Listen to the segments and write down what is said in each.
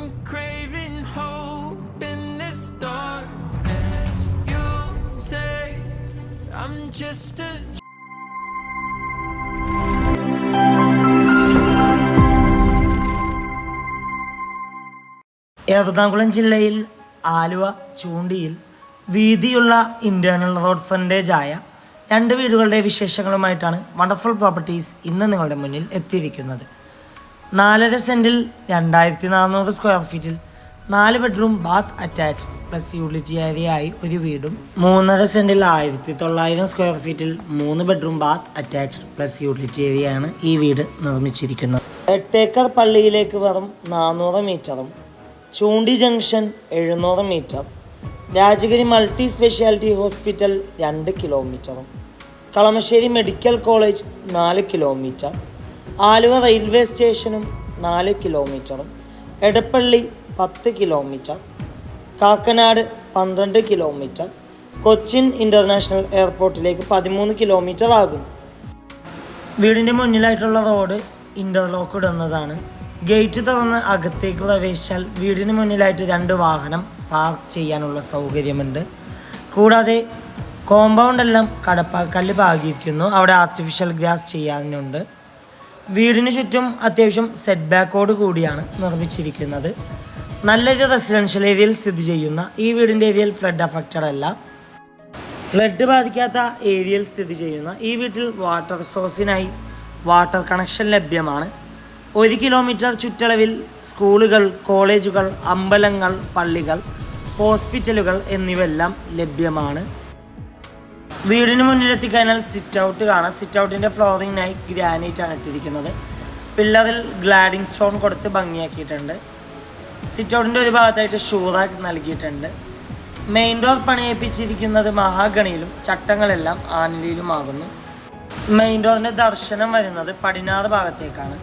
I'm craving hope in this. You say I'm just a Ernakulam ജില്ലയിൽ ആലുവ ചൂണ്ടിയിൽ വീതിയുള്ള internal road frontage ആയ രണ്ട് വീടുകളുടെ വിശേഷങ്ങളുമായിട്ടാണ് വണ്ടർഫുൾ പ്രോപ്പർട്ടീസ് ഇന്ന് നിങ്ങളുടെ മുന്നിൽ എത്തിയിരിക്കുന്നത് നാലര സെന്റിൽ രണ്ടായിരത്തി നാനൂറ് സ്ക്വയർ ഫീറ്റിൽ നാല് bedroom bath attach plus utility area ആയി ഒരു വീടും. മൂന്നര സെന്റിൽ ആയിരത്തി തൊള്ളായിരം സ്ക്വയർ ഫീറ്റിൽ മൂന്ന് bedroom bath attach plus utility ഏരിയയാണ് ഈ വീട് നിർമ്മിച്ചിരിക്കുന്നത്. എട്ടേക്കർ പള്ളിയിലേക്ക് വെറും നാനൂറ് മീറ്ററും ചൂണ്ടി ജംഗ്ഷൻ എഴുന്നൂറ് metre Rajagiri multi speciality hospital രണ്ട് കിലോമീറ്ററും കളമശ്ശേരി മെഡിക്കൽ കോളേജ് നാല് കിലോമീറ്റർ ആലുവ റെയിൽവേ സ്റ്റേഷനും നാല് കിലോമീറ്ററും എടപ്പള്ളി പത്ത് കിലോമീറ്റർ കാക്കനാട് പന്ത്രണ്ട് കിലോമീറ്റർ കൊച്ചിൻ ഇന്റർനാഷണൽ എയർപോർട്ടിലേക്ക് പതിമൂന്ന് കിലോമീറ്റർ ആകും. വീടിന്റെ മുന്നിലായിട്ടുള്ള റോഡ് ഇന്റർലോക്ക് ഇടുന്നതാണ്. ഗേറ്റ് തുറന്ന് അകത്തേക്ക് പ്രവേശിച്ചാൽ വീടിന് മുന്നിലായിട്ട് രണ്ട് വാഹനം പാർക്ക് ചെയ്യാനുള്ള സൗകര്യമുണ്ട്. കൂടാതെ കോമ്പൗണ്ടെല്ലാം കടപ്പാക്കല്ല് പാകിയിരിക്കുന്നു. അവിടെ ആർട്ടിഫിഷ്യൽ ഗ്രാസ് ചെയ്യാനുണ്ട്. വീടിന് ചുറ്റും അത്യാവശ്യം സെറ്റ് ബാക്കോട് കൂടിയാണ് നിർമ്മിച്ചിരിക്കുന്നത്. നല്ലൊരു റെസിഡൻഷ്യൽ ഏരിയയിൽ സ്ഥിതി ചെയ്യുന്ന ഈ വീടിന്റെ ഏരിയയിൽ ഫ്ലഡ് അഫക്റ്റഡ് അല്ല. ഫ്ലഡ് ബാധിക്കാത്ത ഏരിയയിൽ സ്ഥിതി ചെയ്യുന്ന ഈ വീട്ടിൽ വാട്ടർ സോഴ്സിനായി വാട്ടർ കണക്ഷൻ ലഭ്യമാണ്. ഒരു കിലോമീറ്റർ ചുറ്റളവിൽ സ്കൂളുകൾ കോളേജുകൾ അമ്പലങ്ങൾ പള്ളികൾ ഹോസ്പിറ്റലുകൾ എന്നിവയെല്ലാം ലഭ്യമാണ്. വീടിന് മുന്നിലെത്തിക്കഴിഞ്ഞാൽ സിറ്റ് ഔട്ട് കാണാം. സിറ്റ് ഔട്ടിന്റെ ഫ്ലോറിങ്ങിനായി ഗ്രാനൈറ്റ് ആണ് ഇട്ടിരിക്കുന്നത്. പില്ലറിൽ ഗ്ലാഡിംഗ് സ്റ്റോൺ കൊടുത്ത് ഭംഗിയാക്കിയിട്ടുണ്ട്. സിറ്റ് ഔട്ടിന്റെ ഒരു ഭാഗത്തായിട്ട് ഷൂറാക്ക് നൽകിയിട്ടുണ്ട്. മെയിൻ ഡോർ പണിയേപ്പിച്ചിരിക്കുന്നത് മഹാഗണിയിലും ചട്ടങ്ങളെല്ലാം ആനലിയിലുമാകുന്നു. മെയിൻ ഡോറിന്റെ ദർശനം വരുന്നത് പടിഞ്ഞാറ് ഭാഗത്തേക്കാണ്.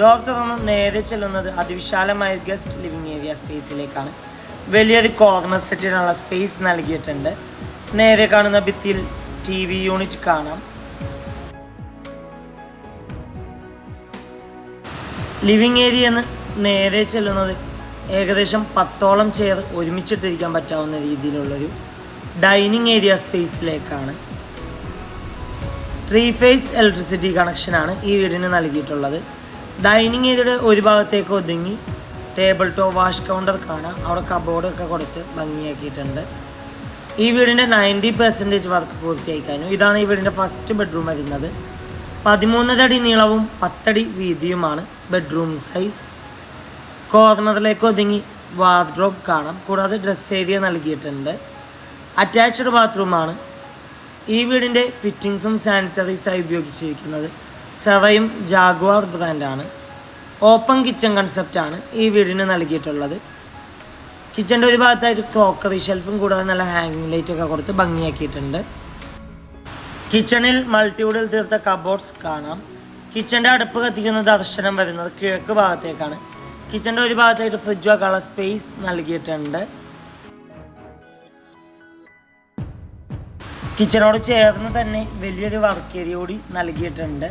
ഡോർ തുറന്ന് നേരെ ചെല്ലുന്നത് അതിവിശാലമായ ഗസ്റ്റ് ലിവിംഗ് ഏരിയ സ്പേസിലേക്കാണ് വലിയൊരു കോർണർ സെറ്റിനുള്ള സ്പേസ് നൽകിയിട്ടുണ്ട്. നേരെ കാണുന്ന ഭിത്തിയിൽ ടി വി യൂണിറ്റ് കാണാം. ലിവിംഗ് ഏരിയ എന്ന് നേരെ ചെല്ലുന്നത് ഏകദേശം പത്തോളം ചെയർ ഒരുമിച്ചിട്ടിരിക്കാൻ പറ്റാവുന്ന രീതിയിലുള്ളൊരു ഡൈനിങ് ഏരിയ സ്പേസിലേക്കാണ് ത്രീ ഫേസ് ഇലക്ട്രിസിറ്റി കണക്ഷനാണ് ഈ വീടിന് നൽകിയിട്ടുള്ളത്. ഡൈനിങ് ഏരിയയുടെ ഒരു ഭാഗത്തേക്ക് ഒതുങ്ങി ടേബിൾ ടോ വാഷ് കൗണ്ടർ കാണാം. അവിടെ കബോർഡൊക്കെ കൊടുത്ത് ഭംഗിയാക്കിയിട്ടുണ്ട്. ഈ വീടിന്റെ നയന്റി പെർസെന്റേജ് വർക്ക് പൂർത്തിയായി കഴിഞ്ഞു ഇതാണ് ഈ വീടിന്റെ ഫസ്റ്റ് ബെഡ്റൂം വരുന്നത്. പതിമൂന്നരടി നീളവും പത്തടി വീതിയുമാണ് ബെഡ്റൂം സൈസ് കോർണറിലേക്ക് ഒതുങ്ങി വാർഡ്രോബ് കാണാം. കൂടാതെ ഡ്രസ് ഏരിയ നൽകിയിട്ടുണ്ട്. അറ്റാച്ച്ഡ് ബാത്റൂമാണ് ഈ വീടിന്റെ ഫിറ്റിങ്സും സാനിറ്ററീസായി ഉപയോഗിച്ചിരിക്കുന്നത് സെറയും ജാഗ്വാർ ബ്രാൻഡാണ് ഓപ്പൺ കിച്ചൺ കൺസെപ്റ്റാണ് ഈ വീടിന് നൽകിയിട്ടുള്ളത്. കിച്ചന്റെ ഒരു ഭാഗത്തായിട്ട് ക്രോക്കറി ഷെൽഫും കൂടാതെ നല്ല ഹാങ്ങിങ് ലൈറ്റ് ഒക്കെ കൊടുത്ത് ഭംഗിയാക്കിയിട്ടുണ്ട്. കിച്ചണിൽ മൾട്ടിവുഡിൽ തീർത്ത കബോർഡ്സ് കാണാം. കിച്ചന്റെ അടുപ്പ് കത്തിക്കുന്ന ദർശനം വരുന്നത് കിഴക്ക് ഭാഗത്തേക്കാണ്. കിച്ചന്റെ ഒരു ഭാഗത്തായിട്ട് ഫ്രിഡ്ജ് വെക്കാനുള്ള സ്പേസ് നൽകിയിട്ടുണ്ട്. കിച്ചണോട് ചേർന്ന് തന്നെ വലിയൊരു വർക്ക് ഏരിയ കൂടി നൽകിയിട്ടുണ്ട്.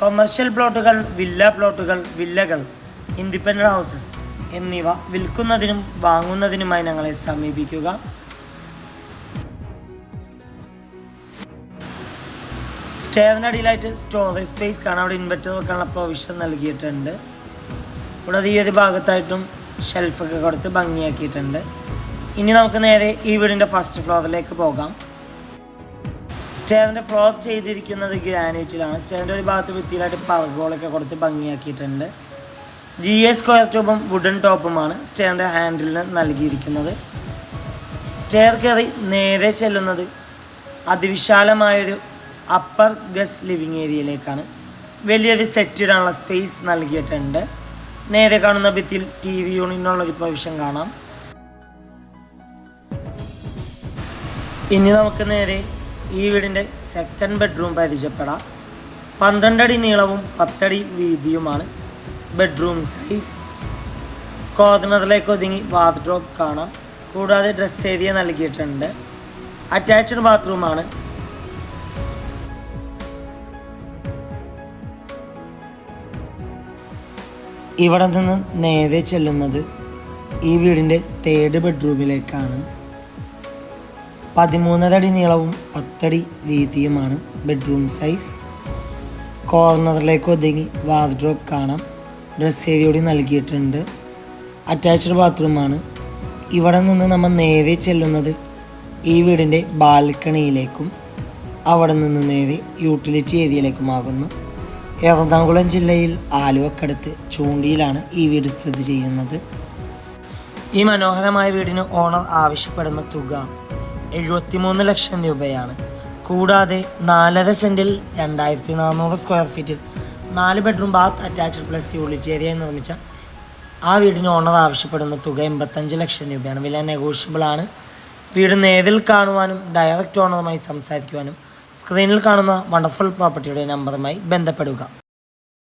കൊമേഴ്ഷ്യൽ പ്ലോട്ടുകൾ വില്ല പ്ലോട്ടുകൾ വില്ലകൾ ഇൻഡിപെൻഡന്റ് ഹൗസസ് എന്നിവ വിൽക്കുന്നതിനും വാങ്ങുന്നതിനുമായി ഞങ്ങളെ സമീപിക്കുക. സ്റ്റേവനടിയിലായിട്ട് സ്റ്റോറേജ് സ്പേസ് കാണാൻ അവിടെ ഇൻവെർട്ടർ വെക്കാനുള്ള പ്രൊവിഷൻ നൽകിയിട്ടുണ്ട്. കൂടാതെ ഈ ഒരു ഭാഗത്തായിട്ടും ഷെൽഫൊക്കെ കൊടുത്ത് ഭംഗിയാക്കിയിട്ടുണ്ട്. ഇനി നമുക്ക് നേരെ ഈ വീടിന്റെ ഫസ്റ്റ് ഫ്ലോറിലേക്ക് പോകാം. സ്റ്റെയറിന്റെ ഫ്ലോർ ചെയ്തിരിക്കുന്നത് ഗ്രാനൈറ്റിലാണ്. സ്റ്റെയറിന്റെ ഒരു ഭാഗത്ത് വൃത്തിയിലായിട്ട് പർഗോളൊക്കെ കൊടുത്ത് ഭംഗിയാക്കിയിട്ടുണ്ട്. ജി എ സ്ക്വയർ ടോപ്പും വുഡൻ ടോപ്പുമാണ് സ്റ്റെയറിന്റെ ഹാൻഡിലിന് നൽകിയിരിക്കുന്നത്. സ്റ്റെയർ കയറി നേരെ ചെല്ലുന്നത് അതിവിശാലമായൊരു അപ്പർ ഗസ്റ്റ് ലിവിങ് ഏരിയയിലേക്കാണ് വലിയൊരു സെറ്റ് ഇടാനുള്ള സ്പേസ് നൽകിയിട്ടുണ്ട്. നേരെ കാണുന്ന ഭിത്തിയിൽ ടി വി യൂണിറ്റിനുള്ളൊരു പ്രൊവിഷൻ കാണാം. ഇനി നമുക്ക് നേരെ ഈ വീടിന്റെ സെക്കൻഡ് ബെഡ്റൂം പരിചയപ്പെടാം. പന്ത്രണ്ടടി നീളവും പത്തടി വീതിയുമാണ്. ബെഡ്റൂം സൈസ് കോർണറിലേക്ക് ഒതുങ്ങി ബാത്റൂം കാണാം. കൂടാതെ ഡ്രസ് ഏരിയ നൽകിയിട്ടുണ്ട്. അറ്റാച്ച്ഡ് ബാത്റൂമാണ് ഇവിടെ നിന്ന് നേരെ ചെല്ലുന്നത് ഈ വീടിന്റെ തേർഡ് ബെഡ്റൂമിലേക്കാണ് പതിമൂന്നരടി നീളവും പത്തടി വീതിയുമാണ് ബെഡ്റൂം സൈസ് കോർണറിലേക്ക് ഒതുങ്ങി വാർഡ്രോപ്പ് കാണാം. ഡ്രസ് കൂടി നൽകിയിട്ടുണ്ട്. അറ്റാച്ച്ഡ് ബാത്റൂമാണ്. ഇവിടെ നിന്ന് നമ്മൾ നേരെ ചെല്ലുന്നത് ഈ വീടിന്റെ ബാൽക്കണിയിലേക്കും അവിടെ നിന്ന് നേരെ യൂട്ടിലിറ്റി ഏരിയയിലേക്കുമാകുന്നു. എറണാകുളം ജില്ലയിൽ ആലുവക്കടുത്ത് ചൂണ്ടിയിലാണ് ഈ വീട് സ്ഥിതി ചെയ്യുന്നത്. ഈ മനോഹരമായ വീടിന് ഓണർ ആവശ്യപ്പെടുന്ന തുക എഴുപത്തിമൂന്ന് ലക്ഷം രൂപയാണ്. കൂടാതെ നാലര സെന്റിൽ രണ്ടായിരത്തി നാനൂറ് സ്ക്വയർ ഫീറ്റിൽ നാല് bedroom bath attached plus unit area നിർമ്മിച്ച ആ വീടിന് ഓണർ ആവശ്യപ്പെടുന്ന തുക എൺപത്തഞ്ച് ലക്ഷം രൂപയാണ്. വില നെഗോഷ്യബിൾ ആണ്. വീട് നേരിൽ കാണുവാനും ഡയറക്റ്റ് ഓണറുമായി സംസാരിക്കുവാനും സ്ക്രീനിൽ കാണുന്ന വണ്ടർഫുൾ പ്രോപ്പർട്ടിയുടെ നമ്പറുമായി ബന്ധപ്പെടുക.